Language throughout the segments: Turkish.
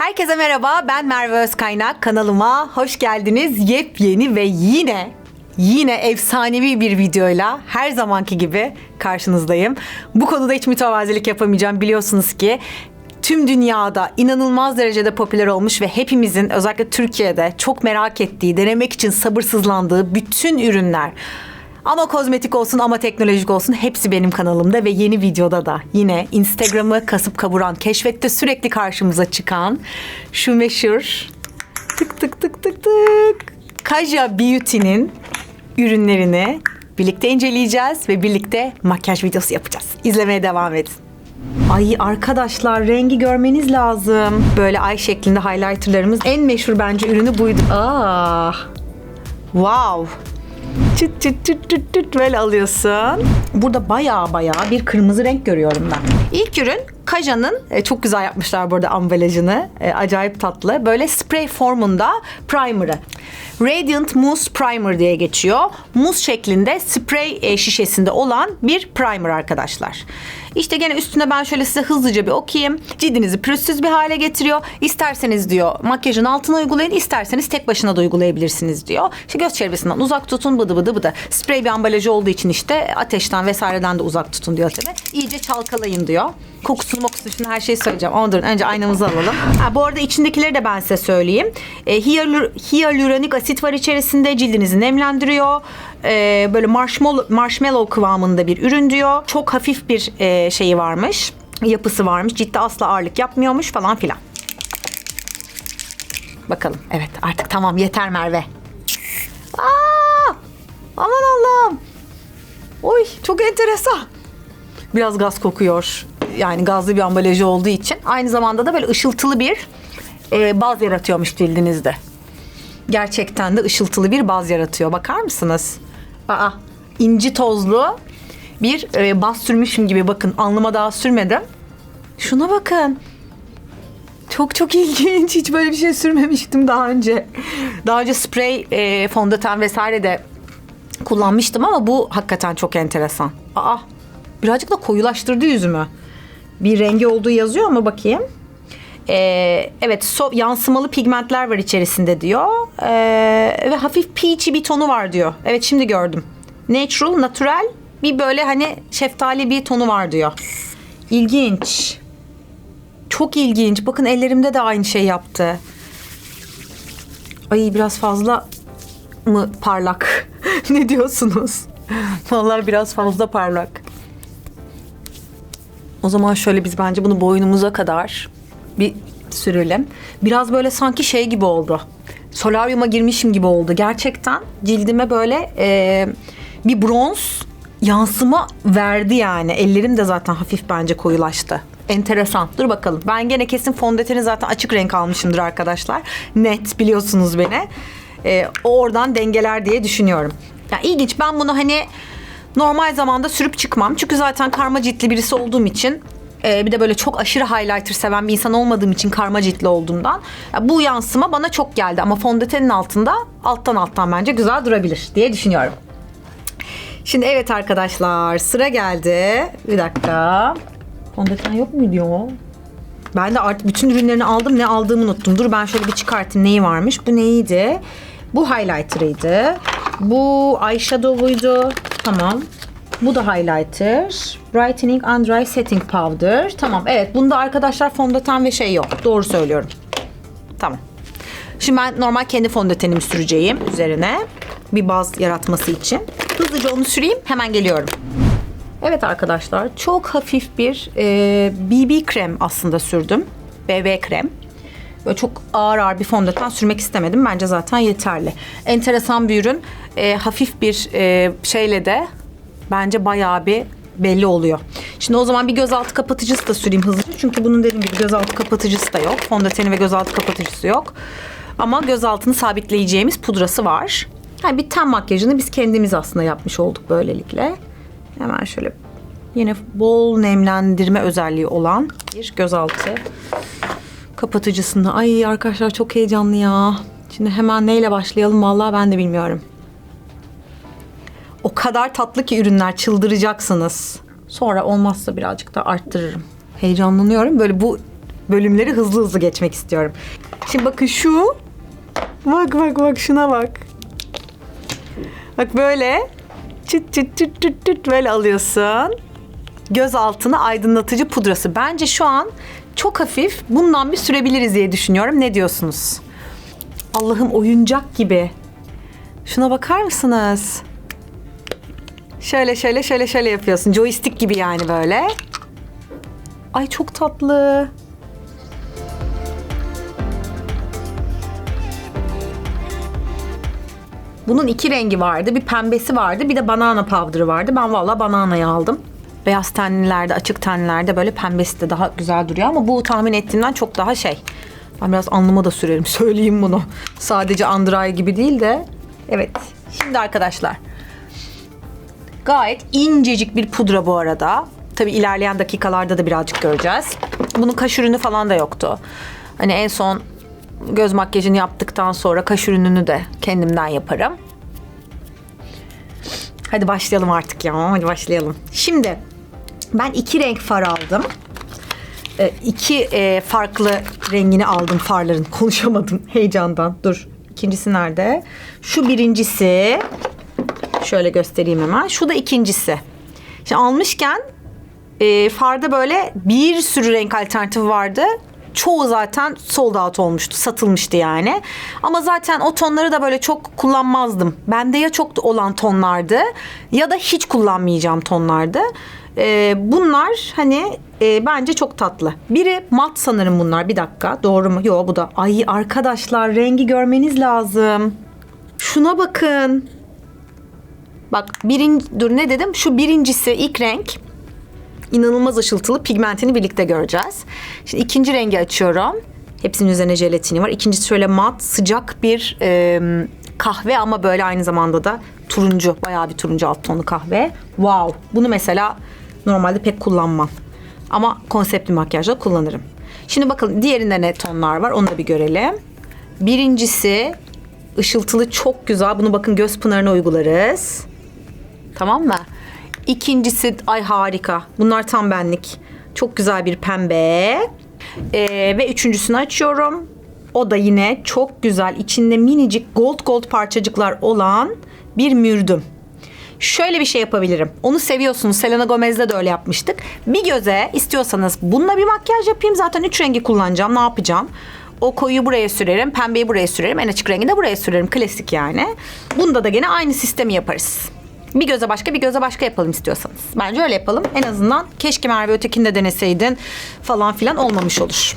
Herkese merhaba, ben Merve Özkaynak. Kanalıma hoş geldiniz. Yepyeni ve yine yine efsanevi bir videoyla her zamanki gibi karşınızdayım. Bu konuda hiç mütevazilik yapamayacağım biliyorsunuz ki tüm dünyada inanılmaz derecede popüler olmuş ve hepimizin özellikle Türkiye'de çok merak ettiği, denemek için sabırsızlandığı bütün ürünler ama kozmetik olsun ama teknolojik olsun hepsi benim kanalımda ve yeni videoda da yine Instagram'ı kasıp kavuran, keşfette sürekli karşımıza çıkan şu meşhur tık tık tık tık tık Kaja Beauty'nin ürünlerini birlikte inceleyeceğiz ve birlikte makyaj videosu yapacağız. İzlemeye devam edin. Ay arkadaşlar rengi görmeniz lazım. Böyle ay şeklinde highlighterlarımız. En meşhur bence ürünü buydu. Ah. Wow. Çıt çıt çıt çıt çıt böyle alıyorsun. Burada baya baya bir kırmızı renk görüyorum ben. İlk ürün Kaja'nın e, çok güzel yapmışlar burada ambalajını. E, acayip tatlı. Böyle spray formunda primer'ı. Radiant Mousse Primer diye geçiyor. Muz şeklinde sprey e, şişesinde olan bir primer arkadaşlar. İşte gene üstüne ben şöyle size hızlıca bir okuyayım. Cildinizi pürüzsüz bir hale getiriyor. İsterseniz diyor makyajın altına uygulayın, isterseniz tek başına da uygulayabilirsiniz diyor. İşte göz çevresinden uzak tutun bıdı bıdı bıdı. Sprey bir ambalajı olduğu için işte ateşten vesaireden de uzak tutun diyor tabii. İyice çalkalayın diyor. Kokusunu mokusunu şimdi her şeyi söyleyeceğim. Durun önce aynamızı alalım. Ha, bu arada içindekileri de ben size söyleyeyim. E, hiyalüronik asit var içerisinde. Cildinizi nemlendiriyor. E, böyle marshmallow, marshmallow kıvamında bir ürün diyor. Çok hafif bir e, şeyi varmış. Yapısı varmış. Ciltte asla ağırlık yapmıyormuş falan filan. Bakalım. Evet artık tamam yeter Merve. Aa! Aman Allah'ım. Oy çok enteresan. Biraz gaz kokuyor. Yani gazlı bir ambalajı olduğu için. Aynı zamanda da böyle ışıltılı bir e, baz yaratıyormuş cildinizde. Gerçekten de ışıltılı bir baz yaratıyor. Bakar mısınız? Aa, inci tozlu bir e, baz sürmüşüm gibi bakın. Alnıma daha sürmedim. Şuna bakın. Çok çok ilginç. Hiç böyle bir şey sürmemiştim daha önce. Daha önce sprey, e, fondöten vesaire de kullanmıştım ama bu hakikaten çok enteresan. Aa, birazcık da koyulaştırdı yüzümü. Bir rengi olduğu yazıyor ama bakayım. Ee, evet so, yansımalı pigmentler var içerisinde diyor. Ee, ve hafif peachy bir tonu var diyor. Evet şimdi gördüm. Natural, natural bir böyle hani şeftali bir tonu var diyor. İlginç. Çok ilginç. Bakın ellerimde de aynı şey yaptı. Ay biraz fazla mı parlak? ne diyorsunuz? Vallahi biraz fazla parlak. O zaman şöyle biz bence bunu boynumuza kadar bir sürelim. Biraz böyle sanki şey gibi oldu. Solaryuma girmişim gibi oldu. Gerçekten cildime böyle e, bir bronz yansıma verdi yani. Ellerim de zaten hafif bence koyulaştı. Enteresan. Dur bakalım. Ben gene kesin fondöteni zaten açık renk almışımdır arkadaşlar. Net biliyorsunuz beni. E, oradan dengeler diye düşünüyorum. Ya ilginç. Ben bunu hani normal zamanda sürüp çıkmam. Çünkü zaten karma ciltli birisi olduğum için e, bir de böyle çok aşırı highlighter seven bir insan olmadığım için karma ciltli olduğumdan ya bu yansıma bana çok geldi ama fondötenin altında alttan alttan bence güzel durabilir diye düşünüyorum. Şimdi evet arkadaşlar sıra geldi. Bir dakika. Fondöten yok mu diyor? Ben de artık bütün ürünlerini aldım. Ne aldığımı unuttum. Dur ben şöyle bir çıkartayım neyi varmış. Bu neydi? Bu highlighter'ıydı. Bu eyeshadow'uydu. Tamam. Bu da highlighter. Brightening and Dry Setting Powder. Tamam evet bunda arkadaşlar fondöten ve şey yok. Doğru söylüyorum. Tamam. Şimdi ben normal kendi fondötenimi süreceğim üzerine. Bir baz yaratması için. Hızlıca onu süreyim hemen geliyorum. Evet arkadaşlar çok hafif bir e, BB krem aslında sürdüm. BB krem. Böyle çok ağır ağır bir fondöten sürmek istemedim. Bence zaten yeterli. Enteresan bir ürün. E, hafif bir e, şeyle de bence bayağı bir belli oluyor. Şimdi o zaman bir gözaltı kapatıcısı da süreyim hızlıca. Çünkü bunun dediğim gibi gözaltı kapatıcısı da yok. Fondöteni ve gözaltı kapatıcısı yok. Ama gözaltını sabitleyeceğimiz pudrası var. Yani bir ten makyajını biz kendimiz aslında yapmış olduk böylelikle. Hemen şöyle yine bol nemlendirme özelliği olan bir gözaltı kapatıcısında. Ay arkadaşlar çok heyecanlı ya. Şimdi hemen neyle başlayalım vallahi ben de bilmiyorum. O kadar tatlı ki ürünler çıldıracaksınız. Sonra olmazsa birazcık da arttırırım. Heyecanlanıyorum. Böyle bu bölümleri hızlı hızlı geçmek istiyorum. Şimdi bakın şu. Bak bak bak şuna bak. Bak böyle çıt çıt çıt çıt çıt böyle alıyorsun. Göz altına aydınlatıcı pudrası. Bence şu an çok hafif bundan bir sürebiliriz diye düşünüyorum. Ne diyorsunuz? Allah'ım oyuncak gibi. Şuna bakar mısınız? Şöyle şöyle şöyle şöyle yapıyorsun. Joystick gibi yani böyle. Ay çok tatlı. Bunun iki rengi vardı. Bir pembesi vardı. Bir de banana powder'ı vardı. Ben valla bananayı aldım. Beyaz tenlilerde, açık tenlilerde böyle pembesi de daha güzel duruyor. Ama bu tahmin ettiğimden çok daha şey. Ben biraz alnıma da sürerim. Söyleyeyim bunu. Sadece under eye gibi değil de. Evet. Şimdi arkadaşlar. Gayet incecik bir pudra bu arada. Tabi ilerleyen dakikalarda da birazcık göreceğiz. Bunun kaş ürünü falan da yoktu. Hani en son göz makyajını yaptıktan sonra kaş ürününü de kendimden yaparım. Hadi başlayalım artık ya. Hadi başlayalım. Şimdi ben iki renk far aldım. Ee, iki e, farklı rengini aldım farların. Konuşamadım heyecandan. Dur. İkincisi nerede? Şu birincisi. Şöyle göstereyim hemen. Şu da ikincisi. Şimdi almışken e, farda böyle bir sürü renk alternatifi vardı. Çoğu zaten sold out olmuştu. Satılmıştı yani. Ama zaten o tonları da böyle çok kullanmazdım. Bende ya çok olan tonlardı ya da hiç kullanmayacağım tonlardı. E, bunlar hani e, bence çok tatlı. Biri mat sanırım bunlar. Bir dakika. Doğru mu? Yok bu da. Ay arkadaşlar rengi görmeniz lazım. Şuna bakın. Bak birinci, dur ne dedim? Şu birincisi ilk renk. İnanılmaz ışıltılı pigmentini birlikte göreceğiz. Şimdi ikinci rengi açıyorum. Hepsinin üzerine jelatini var. İkincisi şöyle mat, sıcak bir e, kahve ama böyle aynı zamanda da turuncu. Bayağı bir turuncu alt tonlu kahve. Wow. Bunu mesela normalde pek kullanmam. Ama konseptli makyajda kullanırım. Şimdi bakın diğerinde ne tonlar var onu da bir görelim. Birincisi ışıltılı çok güzel. Bunu bakın göz pınarına uygularız. Tamam mı? İkincisi ay harika. Bunlar tam benlik. Çok güzel bir pembe. Ee, ve üçüncüsünü açıyorum. O da yine çok güzel. İçinde minicik gold gold parçacıklar olan bir mürdüm. Şöyle bir şey yapabilirim. Onu seviyorsunuz. Selena Gomez'de de öyle yapmıştık. Bir göze istiyorsanız bununla bir makyaj yapayım. Zaten üç rengi kullanacağım. Ne yapacağım? O koyu buraya sürerim. Pembeyi buraya sürerim. En açık rengi de buraya sürerim. Klasik yani. Bunda da gene aynı sistemi yaparız. Bir göze başka bir göze başka yapalım istiyorsanız. Bence öyle yapalım. En azından keşke Merve ötekini de deneseydin falan filan olmamış olur.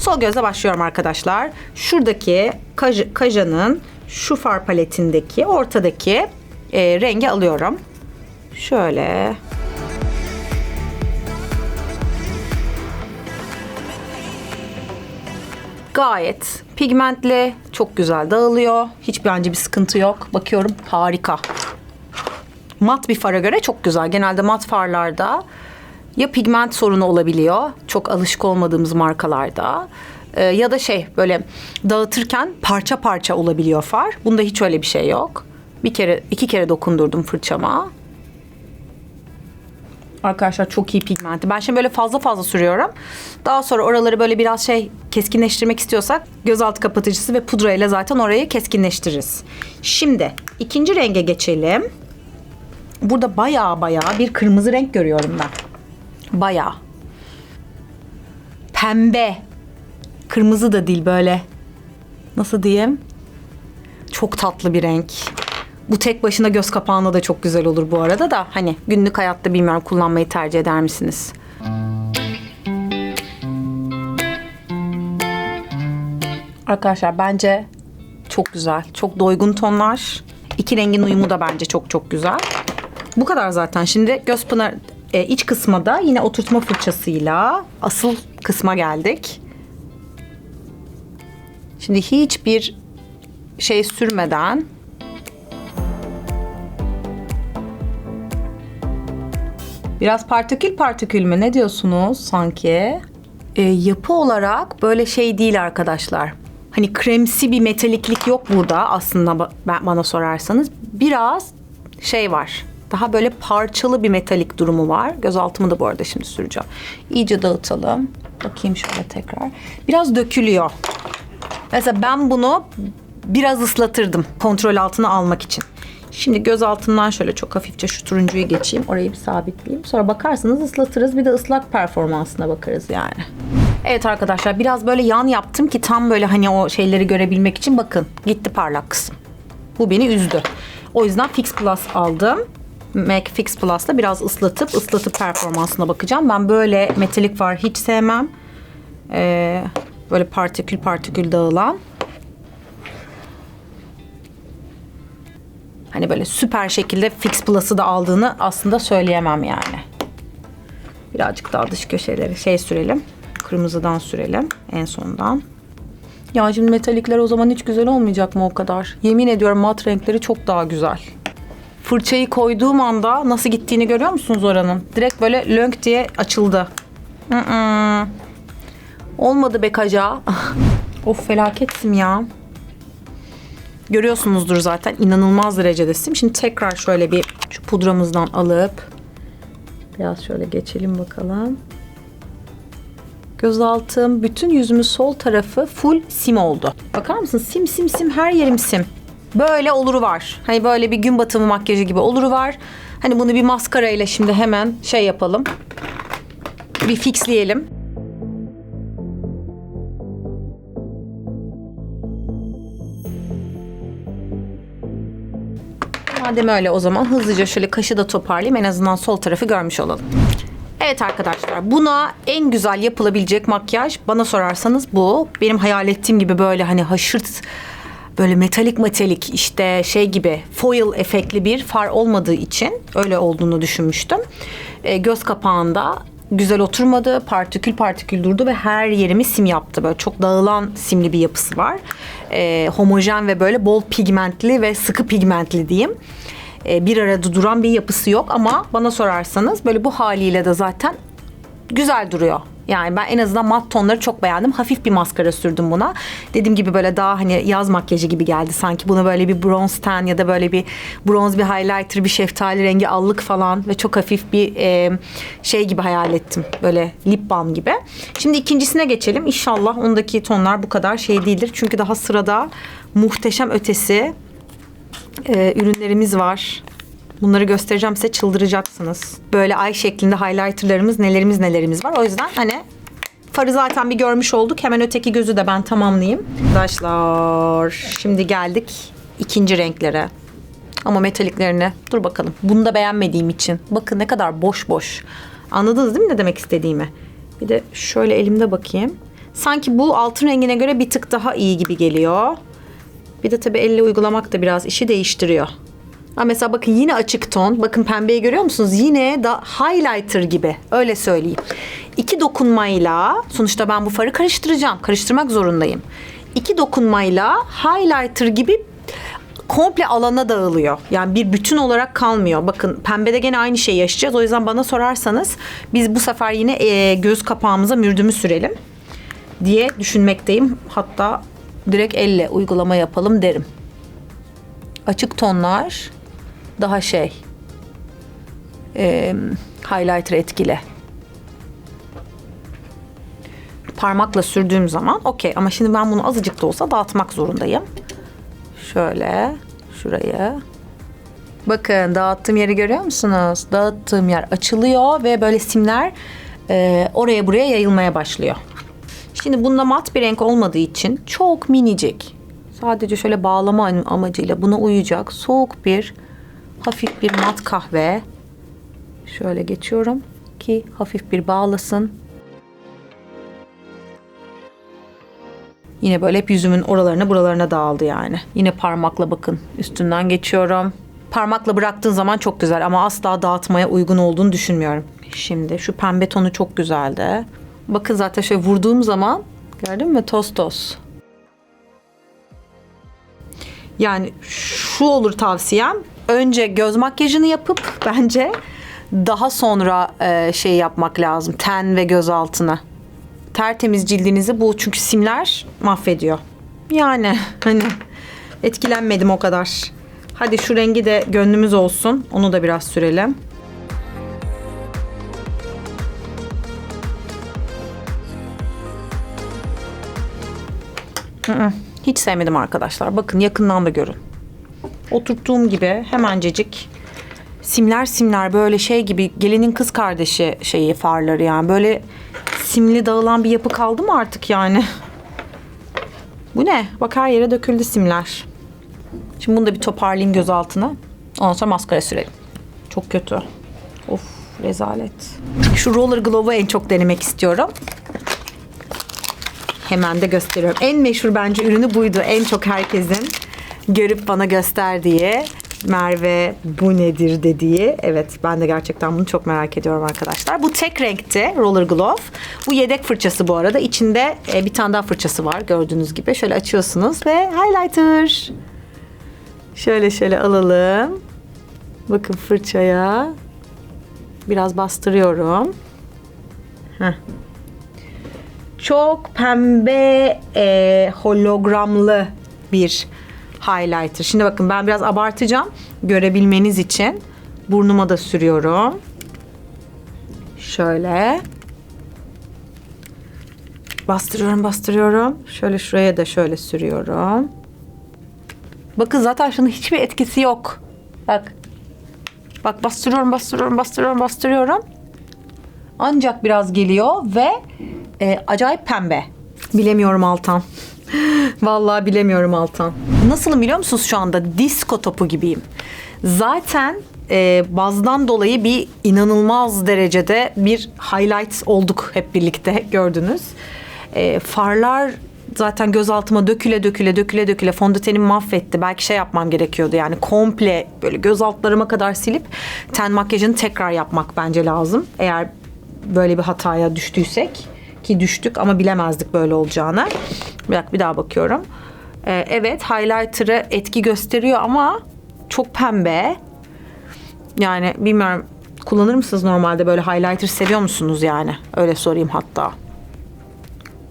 Sol göze başlıyorum arkadaşlar. Şuradaki kaj, kajanın şu far paletindeki ortadaki e, rengi alıyorum. Şöyle. Gayet pigmentli, çok güzel dağılıyor. Hiç bence bir sıkıntı yok. Bakıyorum harika. Mat bir fara göre çok güzel. Genelde mat farlarda ya pigment sorunu olabiliyor. Çok alışık olmadığımız markalarda. Ee, ya da şey böyle dağıtırken parça parça olabiliyor far. Bunda hiç öyle bir şey yok. Bir kere, iki kere dokundurdum fırçama. Arkadaşlar çok iyi pigmenti. Ben şimdi böyle fazla fazla sürüyorum. Daha sonra oraları böyle biraz şey keskinleştirmek istiyorsak gözaltı kapatıcısı ve pudra ile zaten orayı keskinleştiririz. Şimdi ikinci renge geçelim. Burada baya baya bir kırmızı renk görüyorum ben. Baya. Pembe. Kırmızı da değil böyle. Nasıl diyeyim? Çok tatlı bir renk. Bu tek başına göz kapağında da çok güzel olur bu arada da. Hani günlük hayatta bilmiyorum kullanmayı tercih eder misiniz? Arkadaşlar bence çok güzel. Çok doygun tonlar. İki rengin uyumu da bence çok çok güzel. Bu kadar zaten. Şimdi göz pınar e, iç kısma da yine oturtma fırçasıyla asıl kısma geldik. Şimdi hiçbir şey sürmeden Biraz partikül partikül mü? Ne diyorsunuz sanki? E, yapı olarak böyle şey değil arkadaşlar. Hani kremsi bir metaliklik yok burada aslında ben, bana sorarsanız. Biraz şey var. Daha böyle parçalı bir metalik durumu var. Göz altımı da bu arada şimdi süreceğim. İyice dağıtalım. Bakayım şöyle tekrar. Biraz dökülüyor. Mesela ben bunu biraz ıslatırdım kontrol altına almak için. Şimdi göz altından şöyle çok hafifçe şu turuncuyu geçeyim. Orayı bir sabitleyeyim. Sonra bakarsanız ıslatırız. Bir de ıslak performansına bakarız yani. Evet arkadaşlar biraz böyle yan yaptım ki tam böyle hani o şeyleri görebilmek için bakın gitti parlak kısım. Bu beni üzdü. O yüzden Fix Plus aldım. MAC Fix Plus'ta biraz ıslatıp ıslatıp performansına bakacağım. Ben böyle metalik var hiç sevmem. Ee, böyle partikül partikül dağılan. Hani böyle süper şekilde Fix Plus'ı da aldığını aslında söyleyemem yani. Birazcık daha dış köşeleri şey sürelim. Kırmızıdan sürelim en sondan. Ya şimdi metalikler o zaman hiç güzel olmayacak mı o kadar? Yemin ediyorum mat renkleri çok daha güzel. Fırçayı koyduğum anda nasıl gittiğini görüyor musunuz oranın? Direkt böyle lönk diye açıldı. Mm-mm. Olmadı be kaca. of felaketsim ya. Görüyorsunuzdur zaten inanılmaz derecede sim. Şimdi tekrar şöyle bir şu pudramızdan alıp biraz şöyle geçelim bakalım. Göz altım, bütün yüzümün sol tarafı full sim oldu. Bakar mısın? Sim sim sim her yerim sim. Böyle oluru var. Hani böyle bir gün batımı makyajı gibi oluru var. Hani bunu bir maskara ile şimdi hemen şey yapalım. Bir fixleyelim. Madem öyle o zaman hızlıca şöyle kaşı da toparlayayım. En azından sol tarafı görmüş olalım. Evet arkadaşlar buna en güzel yapılabilecek makyaj bana sorarsanız bu. Benim hayal ettiğim gibi böyle hani haşırt böyle metalik metalik işte şey gibi foil efektli bir far olmadığı için öyle olduğunu düşünmüştüm. E, göz kapağında güzel oturmadı. Partikül partikül durdu ve her yerimi sim yaptı. Böyle çok dağılan simli bir yapısı var. E, homojen ve böyle bol pigmentli ve sıkı pigmentli diyeyim e, bir arada duran bir yapısı yok ama bana sorarsanız böyle bu haliyle de zaten güzel duruyor. Yani ben en azından mat tonları çok beğendim. Hafif bir maskara sürdüm buna. Dediğim gibi böyle daha hani yaz makyajı gibi geldi. Sanki buna böyle bir bronz ten ya da böyle bir bronz bir highlighter, bir şeftali rengi allık falan ve çok hafif bir e, şey gibi hayal ettim. Böyle lip balm gibi. Şimdi ikincisine geçelim. İnşallah ondaki tonlar bu kadar şey değildir. Çünkü daha sırada muhteşem ötesi e, ürünlerimiz var. Bunları göstereceğim size çıldıracaksınız. Böyle ay şeklinde highlighterlarımız nelerimiz nelerimiz var. O yüzden hani farı zaten bir görmüş olduk. Hemen öteki gözü de ben tamamlayayım. Arkadaşlar şimdi geldik ikinci renklere. Ama metaliklerine dur bakalım. Bunu da beğenmediğim için. Bakın ne kadar boş boş. Anladınız değil mi ne demek istediğimi? Bir de şöyle elimde bakayım. Sanki bu altın rengine göre bir tık daha iyi gibi geliyor. Bir de tabii elle uygulamak da biraz işi değiştiriyor. Ha mesela bakın yine açık ton. Bakın pembeyi görüyor musunuz? Yine da highlighter gibi. Öyle söyleyeyim. İki dokunmayla sonuçta ben bu farı karıştıracağım. Karıştırmak zorundayım. İki dokunmayla highlighter gibi komple alana dağılıyor. Yani bir bütün olarak kalmıyor. Bakın pembede gene aynı şeyi yaşayacağız. O yüzden bana sorarsanız biz bu sefer yine e, göz kapağımıza mürdümü sürelim diye düşünmekteyim. Hatta direkt elle uygulama yapalım derim. Açık tonlar daha şey e, highlighter etkili. Parmakla sürdüğüm zaman okey ama şimdi ben bunu azıcık da olsa dağıtmak zorundayım. Şöyle şurayı. Bakın dağıttığım yeri görüyor musunuz? Dağıttığım yer açılıyor ve böyle simler e, oraya buraya yayılmaya başlıyor. Şimdi bunda mat bir renk olmadığı için çok minicik. Sadece şöyle bağlama amacıyla buna uyacak soğuk bir hafif bir mat kahve. Şöyle geçiyorum ki hafif bir bağlasın. Yine böyle hep yüzümün oralarına buralarına dağıldı yani. Yine parmakla bakın üstünden geçiyorum. Parmakla bıraktığın zaman çok güzel ama asla dağıtmaya uygun olduğunu düşünmüyorum. Şimdi şu pembe tonu çok güzeldi. Bakın zaten şöyle vurduğum zaman gördün mü toz toz. Yani şu olur tavsiyem. Önce göz makyajını yapıp bence daha sonra e, şey yapmak lazım. Ten ve göz altına. Tertemiz cildinizi bu çünkü simler mahvediyor. Yani hani etkilenmedim o kadar. Hadi şu rengi de gönlümüz olsun. Onu da biraz sürelim. Hiç sevmedim arkadaşlar. Bakın yakından da görün. Oturttuğum gibi hemencecik simler simler böyle şey gibi gelinin kız kardeşi şeyi farları yani böyle simli dağılan bir yapı kaldı mı artık yani? Bu ne? Bak her yere döküldü simler. Şimdi bunu da bir toparlayayım göz altına. Ondan sonra maskara sürelim. Çok kötü. Of rezalet. Şu roller glove'u en çok denemek istiyorum. Hemen de gösteriyorum. En meşhur bence ürünü buydu. En çok herkesin görüp bana gösterdiği Merve bu nedir dediği. Evet ben de gerçekten bunu çok merak ediyorum arkadaşlar. Bu tek renkte Roller Glove. Bu yedek fırçası bu arada. İçinde e, bir tane daha fırçası var gördüğünüz gibi. Şöyle açıyorsunuz ve highlighter. Şöyle şöyle alalım. Bakın fırçaya. Biraz bastırıyorum. Heh. Çok pembe e, hologramlı bir highlighter. Şimdi bakın ben biraz abartacağım görebilmeniz için. Burnuma da sürüyorum. Şöyle. Bastırıyorum bastırıyorum. Şöyle şuraya da şöyle sürüyorum. Bakın zaten şunun hiçbir etkisi yok. Bak. Bak bastırıyorum bastırıyorum bastırıyorum bastırıyorum. Ancak biraz geliyor ve e, acayip pembe. Bilemiyorum Altan. Vallahi bilemiyorum Altan. Nasılım biliyor musunuz şu anda? Disko topu gibiyim. Zaten e, bazdan dolayı bir inanılmaz derecede bir highlight olduk hep birlikte gördünüz. E, farlar zaten gözaltıma döküle döküle döküle döküle fondötenimi mahvetti. Belki şey yapmam gerekiyordu yani komple böyle göz altlarıma kadar silip ten makyajını tekrar yapmak bence lazım. Eğer böyle bir hataya düştüysek ki düştük ama bilemezdik böyle olacağını. Bir dakika bir daha bakıyorum. Ee, evet highlighter'ı etki gösteriyor ama çok pembe. Yani bilmiyorum kullanır mısınız normalde böyle highlighter seviyor musunuz yani? Öyle sorayım hatta.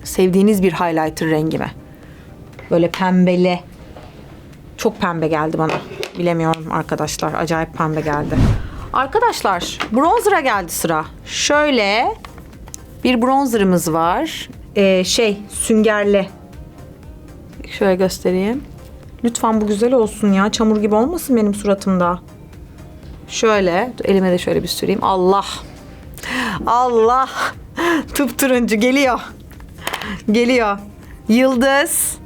Sevdiğiniz bir highlighter rengi mi? Böyle pembeli. Çok pembe geldi bana. Bilemiyorum arkadaşlar. Acayip pembe geldi. Arkadaşlar bronzer'a geldi sıra. Şöyle bir bronzerımız var. Ee, şey süngerli. Şöyle göstereyim. Lütfen bu güzel olsun ya. Çamur gibi olmasın benim suratımda. Şöyle elime de şöyle bir süreyim. Allah. Allah. Tıp turuncu geliyor. Geliyor. Yıldız.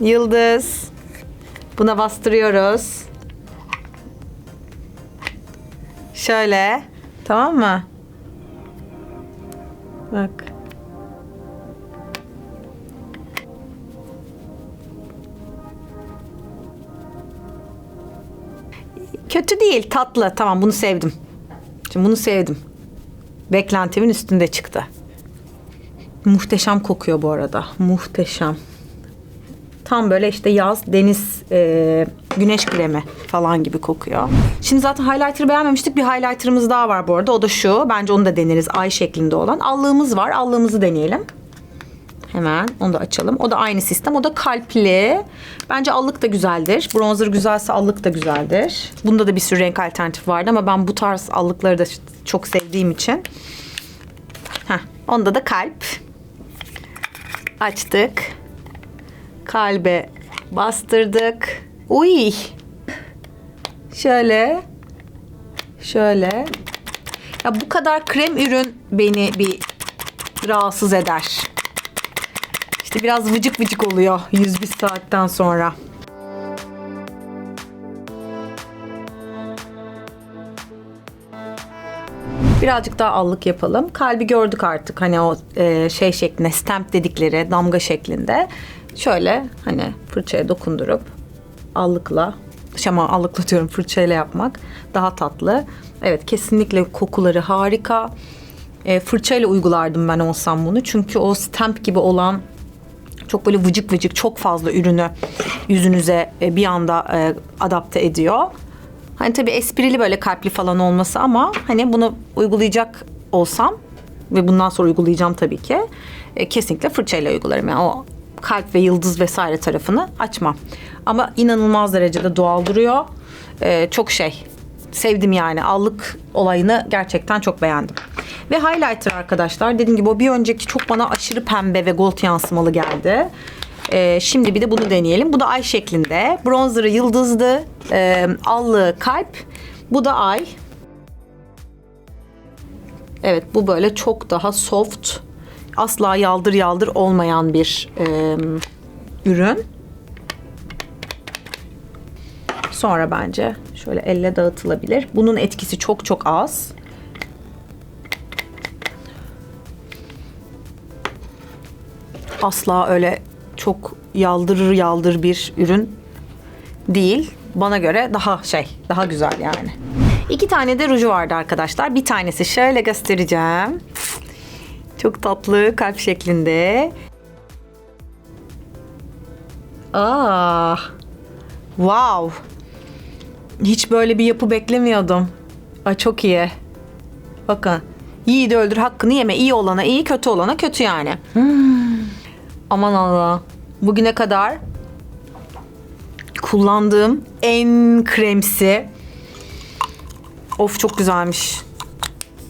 Yıldız. Buna bastırıyoruz. Şöyle. Tamam mı? Bak. Kötü değil, tatlı. Tamam bunu sevdim. Şimdi bunu sevdim. Beklentimin üstünde çıktı. Muhteşem kokuyor bu arada. Muhteşem. Tam böyle işte yaz, deniz, e, güneş kremi falan gibi kokuyor. Şimdi zaten highlighter'ı beğenmemiştik. Bir highlighter'ımız daha var bu arada. O da şu. Bence onu da deneriz. Ay şeklinde olan. Allığımız var. Allığımızı deneyelim. Hemen onu da açalım. O da aynı sistem. O da kalpli. Bence allık da güzeldir. Bronzer güzelse allık da güzeldir. Bunda da bir sürü renk alternatifi vardı ama ben bu tarz allıkları da çok sevdiğim için. Heh, onda da kalp. Açtık. Kalbe bastırdık. Uy. Şöyle. Şöyle. Ya bu kadar krem ürün beni bir rahatsız eder. İşte biraz vıcık vıcık oluyor 101 saatten sonra. Birazcık daha allık yapalım. Kalbi gördük artık hani o e, şey şeklinde stamp dedikleri damga şeklinde. Şöyle hani fırçaya dokundurup allıkla ama allıkla diyorum fırçayla yapmak daha tatlı. Evet kesinlikle kokuları harika. E, fırçayla uygulardım ben olsam bunu. Çünkü o stamp gibi olan çok böyle vıcık vıcık çok fazla ürünü yüzünüze e, bir anda e, adapte ediyor. Hani tabii esprili böyle kalpli falan olması ama hani bunu uygulayacak olsam ve bundan sonra uygulayacağım tabii ki. E, kesinlikle fırçayla uygularım. Yani o kalp ve yıldız vesaire tarafını açmam. Ama inanılmaz derecede doğal duruyor. Ee, çok şey sevdim yani allık olayını gerçekten çok beğendim. Ve highlighter arkadaşlar dediğim gibi o bir önceki çok bana aşırı pembe ve gold yansımalı geldi. Ee, şimdi bir de bunu deneyelim. Bu da ay şeklinde. Bronzer'ı yıldızlı, e, allığı kalp. Bu da ay. Evet bu böyle çok daha soft, asla yaldır yaldır olmayan bir e, ürün. Sonra bence şöyle elle dağıtılabilir. Bunun etkisi çok çok az. Asla öyle çok yaldırır yaldır bir ürün değil. Bana göre daha şey, daha güzel yani. İki tane de ruju vardı arkadaşlar. Bir tanesi şöyle göstereceğim. Çok tatlı, kalp şeklinde. Ah. Wow. Hiç böyle bir yapı beklemiyordum. Ay çok iyi. Bakın. Yiğidi öldür hakkını yeme. İyi olana iyi, kötü olana kötü yani. Aman Allah. Bugüne kadar kullandığım en kremsi. Of çok güzelmiş.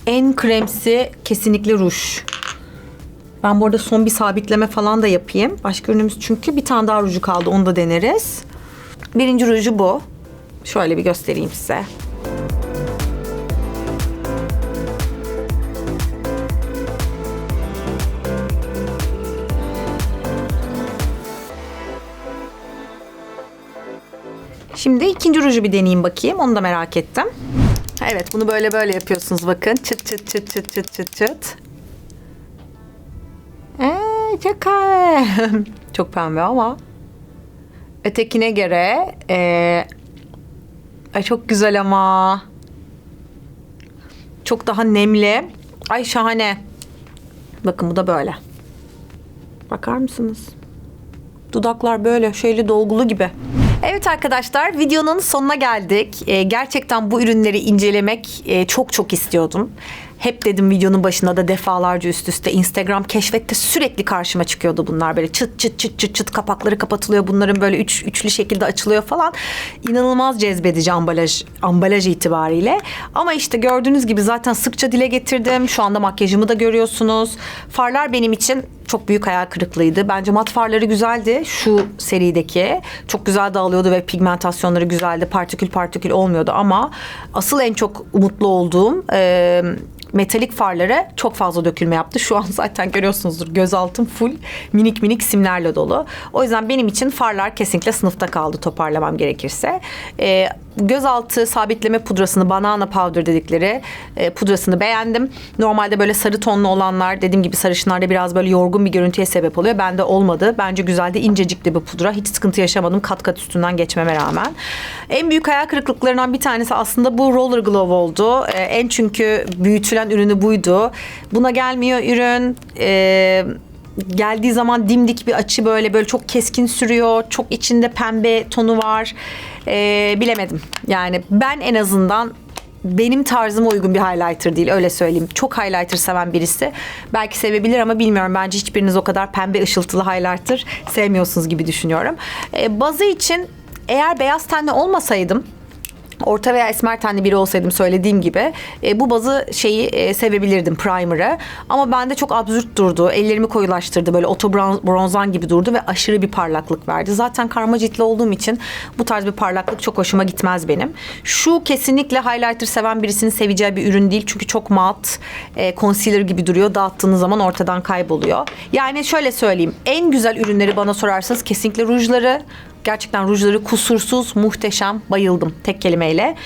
En kremsi kesinlikle ruj. Ben bu arada son bir sabitleme falan da yapayım. Başka ürünümüz çünkü bir tane daha ruju kaldı. Onu da deneriz. Birinci ruju bu. Şöyle bir göstereyim size. Şimdi ikinci ruju bir deneyeyim bakayım. Onu da merak ettim. Evet bunu böyle böyle yapıyorsunuz bakın. Çıt çıt çıt çıt çıt çıt çıt. Çok güzel. çok pembe ama. Ötekine göre ee, ay çok güzel ama. Çok daha nemli. Ay şahane. Bakın bu da böyle. Bakar mısınız? Dudaklar böyle şeyli dolgulu gibi. Evet arkadaşlar videonun sonuna geldik. Ee, gerçekten bu ürünleri incelemek e, çok çok istiyordum. Hep dedim videonun başında da defalarca üst üste Instagram keşfette sürekli karşıma çıkıyordu bunlar böyle çıt çıt çıt çıt çıt kapakları kapatılıyor bunların böyle üç, üçlü şekilde açılıyor falan. İnanılmaz cezbedici ambalaj ambalaj itibariyle. Ama işte gördüğünüz gibi zaten sıkça dile getirdim. Şu anda makyajımı da görüyorsunuz. Farlar benim için çok büyük hayal kırıklığıydı. Bence mat farları güzeldi şu serideki. Çok güzel dağılıyordu ve pigmentasyonları güzeldi. Partikül partikül olmuyordu ama asıl en çok umutlu olduğum e, metalik farları çok fazla dökülme yaptı. Şu an zaten görüyorsunuzdur gözaltım full minik minik simlerle dolu. O yüzden benim için farlar kesinlikle sınıfta kaldı toparlamam gerekirse. E, gözaltı sabitleme pudrasını banana powder dedikleri e, pudrasını beğendim. Normalde böyle sarı tonlu olanlar dediğim gibi sarışınlarda biraz böyle yorgun bir görüntüye sebep oluyor. Bende olmadı. Bence güzeldi. incecikli bir pudra. Hiç sıkıntı yaşamadım kat kat üstünden geçmeme rağmen. En büyük hayal kırıklıklarından bir tanesi aslında bu roller glove oldu. E, en çünkü büyütülen ürünü buydu. Buna gelmiyor ürün. Eee geldiği zaman dimdik bir açı böyle böyle çok keskin sürüyor. Çok içinde pembe tonu var. Ee, bilemedim. Yani ben en azından benim tarzıma uygun bir highlighter değil öyle söyleyeyim. Çok highlighter seven birisi belki sevebilir ama bilmiyorum. Bence hiçbiriniz o kadar pembe ışıltılı highlighter sevmiyorsunuz gibi düşünüyorum. Ee, bazı için eğer beyaz tenli olmasaydım orta veya esmer tenli biri olsaydım söylediğim gibi e, bu bazı şeyi e, sevebilirdim primer'ı. Ama bende çok absürt durdu. Ellerimi koyulaştırdı. Böyle oto bron- bronzan gibi durdu ve aşırı bir parlaklık verdi. Zaten karma ciltli olduğum için bu tarz bir parlaklık çok hoşuma gitmez benim. Şu kesinlikle highlighter seven birisinin seveceği bir ürün değil. Çünkü çok mat, e, concealer gibi duruyor. Dağıttığınız zaman ortadan kayboluyor. Yani şöyle söyleyeyim. En güzel ürünleri bana sorarsanız kesinlikle rujları, Gerçekten rujları kusursuz, muhteşem. Bayıldım tek kelimeyle.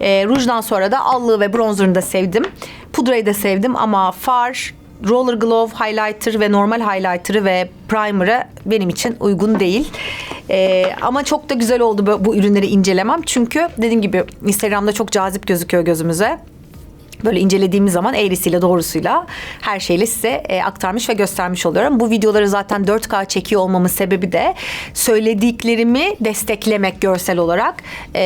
E, rujdan sonra da allığı ve bronzerını da sevdim. Pudrayı da sevdim ama far, roller glove, highlighter ve normal highlighter'ı ve primer'ı benim için uygun değil. E, ama çok da güzel oldu bu, bu ürünleri incelemem. Çünkü dediğim gibi Instagram'da çok cazip gözüküyor gözümüze. Böyle incelediğimiz zaman eğrisiyle doğrusuyla her şeyle size e, aktarmış ve göstermiş oluyorum. Bu videoları zaten 4K çekiyor olmamın sebebi de söylediklerimi desteklemek görsel olarak e,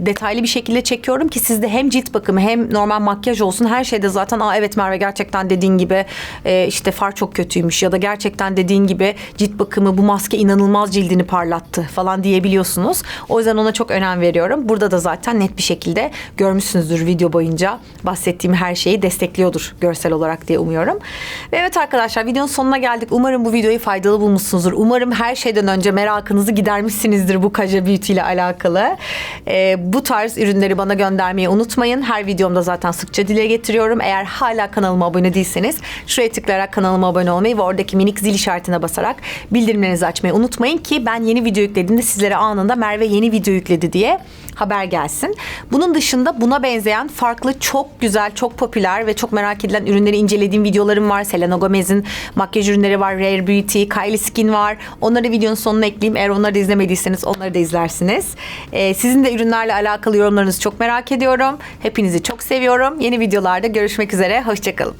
detaylı bir şekilde çekiyorum ki sizde hem cilt bakımı hem normal makyaj olsun her şeyde zaten Aa, evet Merve gerçekten dediğin gibi e, işte far çok kötüymüş ya da gerçekten dediğin gibi cilt bakımı bu maske inanılmaz cildini parlattı falan diyebiliyorsunuz. O yüzden ona çok önem veriyorum. Burada da zaten net bir şekilde görmüşsünüzdür video boyunca bahsettiğim her şeyi destekliyordur görsel olarak diye umuyorum. Ve evet arkadaşlar videonun sonuna geldik. Umarım bu videoyu faydalı bulmuşsunuzdur. Umarım her şeyden önce merakınızı gidermişsinizdir bu Kaja Beauty ile alakalı. Ee, bu tarz ürünleri bana göndermeyi unutmayın. Her videomda zaten sıkça dile getiriyorum. Eğer hala kanalıma abone değilseniz şuraya tıklayarak kanalıma abone olmayı ve oradaki minik zil işaretine basarak bildirimlerinizi açmayı unutmayın ki ben yeni video yüklediğimde sizlere anında Merve yeni video yükledi diye haber gelsin. Bunun dışında buna benzeyen farklı çok güzel, çok popüler ve çok merak edilen ürünleri incelediğim videolarım var. Selena Gomez'in makyaj ürünleri var. Rare Beauty, Kylie Skin var. Onları videonun sonuna ekleyeyim. Eğer onları da izlemediyseniz onları da izlersiniz. Ee, sizin de ürünlerle alakalı yorumlarınızı çok merak ediyorum. Hepinizi çok seviyorum. Yeni videolarda görüşmek üzere. Hoşçakalın.